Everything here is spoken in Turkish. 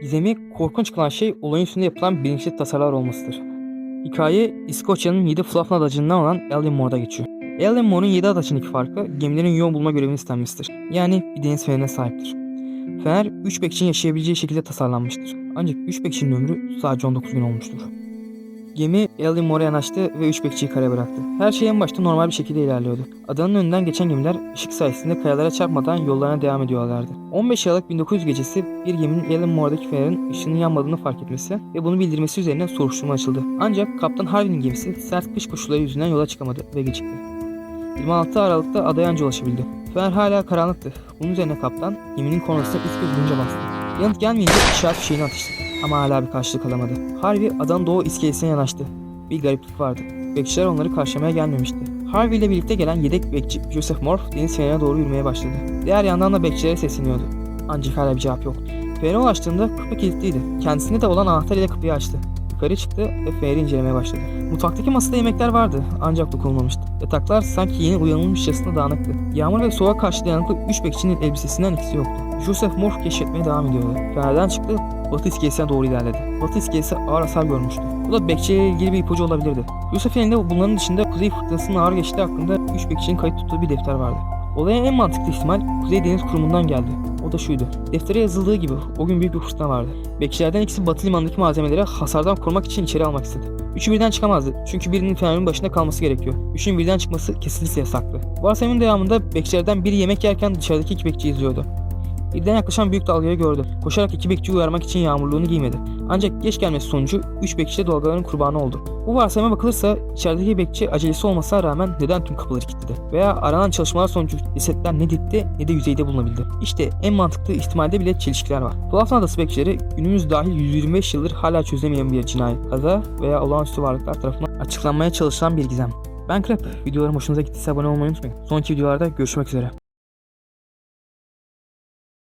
Gizemi korkunç kılan şey olayın üstünde yapılan bilinçli tasarlar olmasıdır. Hikaye İskoçya'nın 7 Fluff'ın adacından olan Ellinmore'da geçiyor. Ellinmore'un 7 adaçındaki farkı gemilerin yol bulma görevini istenmesidir. Yani bir deniz fenerine sahiptir. Fener 3 bekçinin yaşayabileceği şekilde tasarlanmıştır. Ancak 3 bekçinin ömrü sadece 19 gün olmuştur. Gemi Ellinmore'a yanaştı ve 3 bekçiyi karaya bıraktı. Her şey en başta normal bir şekilde ilerliyordu. Adanın önünden geçen gemiler ışık sayesinde kayalara çarpmadan yollarına devam ediyorlardı. 15 Aralık 1900 gecesi bir geminin Ellinmore'daki fenerin ışığının yanmadığını fark etmesi ve bunu bildirmesi üzerine soruşturma açıldı. Ancak Kaptan Harvey'nin gemisi sert kış koşulları yüzünden yola çıkamadı ve gecikti. 26 Aralık'ta adaya anca ulaşabildi. Fener hala karanlıktı. Bunun üzerine kaptan geminin kornasına ilk kez vurunca bastı. Yanıt gelmeyince işaret fişeğini atıştı. Ama hala bir karşılık alamadı. Harvey adanın doğu iskelesine yanaştı. Bir gariplik vardı. Bekçiler onları karşılamaya gelmemişti. Harvey ile birlikte gelen yedek bekçi Joseph Morph deniz fenerine doğru yürümeye başladı. Diğer yandan da bekçilere sesleniyordu. Ancak hala bir cevap yoktu. Fener'e ulaştığında kapı kilitliydi. Kendisinde de olan anahtar ile kapıyı açtı. Yukarı çıktı ve Fener'i incelemeye başladı. Mutfaktaki masada yemekler vardı ancak dokunulmamıştı. Yataklar sanki yeni uyanılmışçasına dağınıktı. Yağmur ve soğuğa karşı dayanıklı 3 bekçinin elbisesinden ikisi yoktu. Joseph Morph keşfetmeye devam ediyordu. Fener'den çıktı, Batı iskelesine doğru ilerledi. Batı iskelesi ağır hasar görmüştü. Bu da bekçiyle ilgili bir ipucu olabilirdi. Joseph'in elinde bunların dışında Kuzey Fırtınası'nın ağır geçtiği hakkında 3 bekçinin kayıt tuttuğu bir defter vardı. Olaya en mantıklı ihtimal Kuzey Deniz Kurumu'ndan geldi. O da şuydu. Deftere yazıldığı gibi o gün büyük bir fırtına vardı. Bekçilerden ikisi Batı limanındaki malzemeleri hasardan korumak için içeri almak istedi. Üçü birden çıkamazdı çünkü birinin fenerin başında kalması gerekiyor. Üçün birden çıkması kesinlikle yasaktı. Varsayımın devamında bekçilerden biri yemek yerken dışarıdaki iki bekçi izliyordu. Birden yaklaşan büyük dalgayı gördü. Koşarak iki bekçiyi uyarmak için yağmurluğunu giymedi. Ancak geç gelmesi sonucu 3 bekçi de dalgaların kurbanı oldu. Bu varsayıma bakılırsa içerideki bekçi acelesi olmasına rağmen neden tüm kapıları kilitledi? Veya aranan çalışmalar sonucu cesetler ne dipte ne de yüzeyde bulunabildi. İşte en mantıklı ihtimalde bile çelişkiler var. Dolapsan Adası bekçileri günümüz dahil 125 yıldır hala çözülemeyen bir cinayet, kaza veya olağanüstü varlıklar tarafından açıklanmaya çalışılan bir gizem. Ben Krep. Videolarım hoşunuza gittiyse abone olmayı unutmayın. Sonraki videolarda görüşmek üzere.